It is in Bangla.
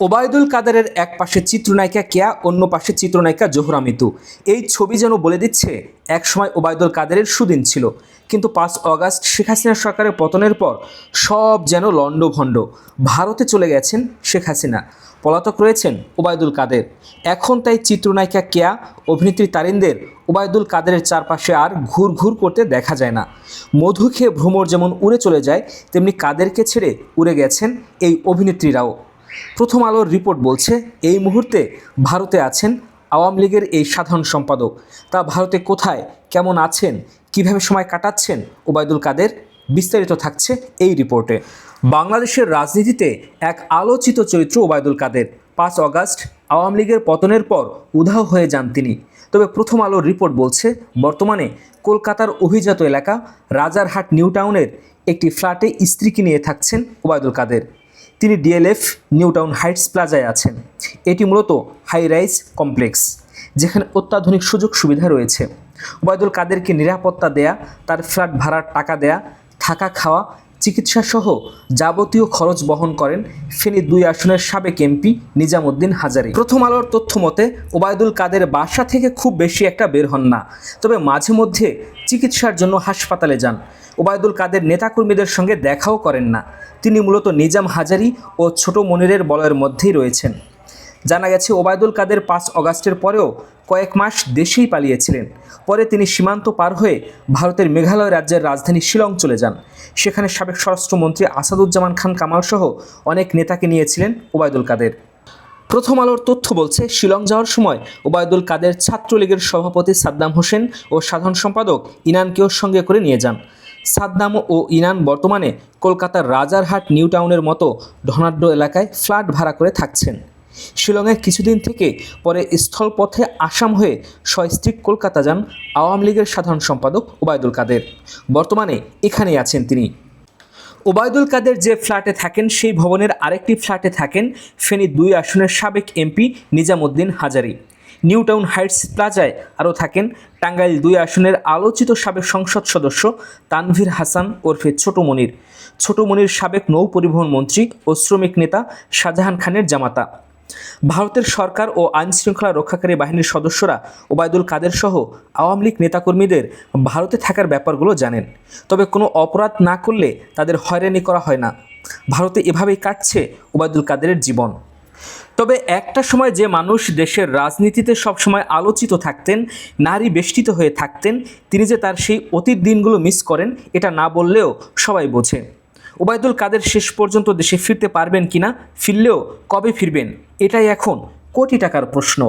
ওবায়দুল কাদেরের এক পাশে চিত্রনায়িকা কেয়া, অন্য পাশে চিত্রনায়িকা জোহরা মিতু। এই ছবি যেন বলে দিচ্ছে, একসময় ওবায়দুল কাদেরের সুদিন ছিল। কিন্তু পাঁচ অগাস্ট শেখ হাসিনা সরকারের পতনের পর সব যেন লণ্ডভণ্ড। ভারতে চলে গেছেন শেখ হাসিনা। পলাতক রয়েছেন ওবায়দুল কাদের। এখন তাই চিত্রনায়িকা কেয়া, অভিনেত্রী তারিনদের ওবায়দুল কাদেরের চারপাশে আর ঘুর ঘুর করতে দেখা যায় না। মধু খেয়ে ভ্রমর যেমন উড়ে চলে যায়, তেমনি কাদেরকে ছেড়ে উড়ে গেছেন এই অভিনেত্রীরাও। প্রথম আলোর রিপোর্ট বলছে, এই মুহূর্তে ভারতে আছেন আওয়ামী লীগের এই সাধারণ সম্পাদক। তা ভারতে কোথায়, কেমন আছেন, কীভাবে সময় কাটাচ্ছেন, ওবায়দুল কাদের? বিস্তারিত থাকছে এই রিপোর্টে। বাংলাদেশের রাজনীতিতে এক আলোচিত চরিত্র ওবায়দুল কাদের। পাঁচ অগাস্ট, আওয়ামী লীগের পতনের পর উধাও হয়ে যান তিনি। তবে প্রথম আলোর রিপোর্ট বলছে, বর্তমানে কলকাতার অভিজাত এলাকা রাজারহাট নিউ টাউনের একটি ফ্ল্যাটে স্ত্রীকে নিয়ে থাকছেন ওবায়দুল কাদের। তিনি ডিএলএফ নিউটাউন হাইটস প্লাজায় আছেন। এটি মূলত হাই রাইজ কমপ্লেক্স, যেখানে অত্যাধুনিক সুযোগ সুবিধা রয়েছে। ওবায়দুল কাদেরকে নিরাপত্তা দেয়া, তার ফ্ল্যাট ভাড়ার টাকা দেয়া, থাকা খাওয়া চিকিৎসা সহ যাবতীয় খরচ বহন করেন ফেনী দুই আসনের সাবেক এমপি নিজামুদ্দিন হাজারি। প্রথম আলোর তথ্য মতে, ওবায়দুল কাদের বাসা থেকে খুব বেশি একটা বের হন না, তবে মাঝে মধ্যে চিকিৎসার জন্য হাসপাতালে যান। ওবায়দুল কাদের নেতাকর্মীদের সঙ্গে দেখাও করেন না। তিনি মূলত নিজাম হাজারি ও ছোট মনিরের বলয়ের মধ্যেই রয়েছেন। জানা গেছে, ওবায়দুল কাদের পাঁচ অগাস্টের পরেও কয়েক মাস দেশেই পালিয়েছিলেন। পরে তিনি সীমান্ত পার হয়ে ভারতের মেঘালয় রাজ্যের রাজধানী শিলং চলে যান। সেখানে সাবেক স্বরাষ্ট্রমন্ত্রী আসাদুজ্জামান খান কামাল সহ অনেক নেতাকে নিয়েছিলেন ওবায়দুল কাদের। প্রথম আলোর তথ্য বলছে, শিলং যাওয়ার সময় ওবায়দুল কাদের ছাত্রলীগের সভাপতি সাদ্দাম হোসেন ও সাধারণ সম্পাদক ইনানকেও সঙ্গে করে নিয়ে যান। সাদ্দাম ও ইনান বর্তমানে কলকাতার রাজারহাট নিউ টাউনের মতো ধনাঢ্য এলাকায় ফ্ল্যাট ভাড়া করে থাকছেন। শিলংয়ে কিছুদিন থেকে পরে স্থলপথে আসাম হয়ে সস্ত্রীক কলকাতা যান আওয়ামী লীগের সাধারণ সম্পাদক ওবায়দুল কাদের। বর্তমানে এখানেই আছেন তিনি। ওবায়দুল কাদের যে ফ্ল্যাটে থাকেন, সেই ভবনের আরেকটি ফ্ল্যাটে থাকেন ফেনী দুই আসনের সাবেক MP Nizamuddin Hazari. New town heights প্লাজায় আরও থাকেন টাঙ্গাইল দুই আসনের আলোচিত সাবেক সংসদ সদস্য তানভীর হাসান ওরফে ছোট মনির। ছোট মনির সাবেক নৌ পরিবহন মন্ত্রী ও শ্রমিক নেতা শাহজাহান খানের জামাতা। ভারতের সরকার ও আইন শৃঙ্খলা রক্ষাকারী বাহিনীর সদস্যরা ওবায়দুল কাদের সহ আওয়ামী লীগ নেতাকর্মীদের ভারতে থাকার ব্যাপারগুলো জানেন। তবে কোনো অপরাধ না করলে তাদের হয়রানি করা হয় না। ভারতে এভাবেই কাটছে ওবায়দুল কাদেরের জীবন। তবে একটা সময় যে মানুষ দেশের রাজনীতিতে সবসময় আলোচিত থাকতেন, নারী বেষ্টিত হয়ে থাকতেন, তিনি যে তার সেই অতীত দিনগুলো মিস করেন, এটা না বললেও সবাই বোঝে। ওবায়দুল কাদের শেষ পর্যন্ত দেশে ফিরতে পারবেন কিনা, ফিরলেও কবে ফিরবেন, এটাই এখন কোটি টাকার প্রশ্ন।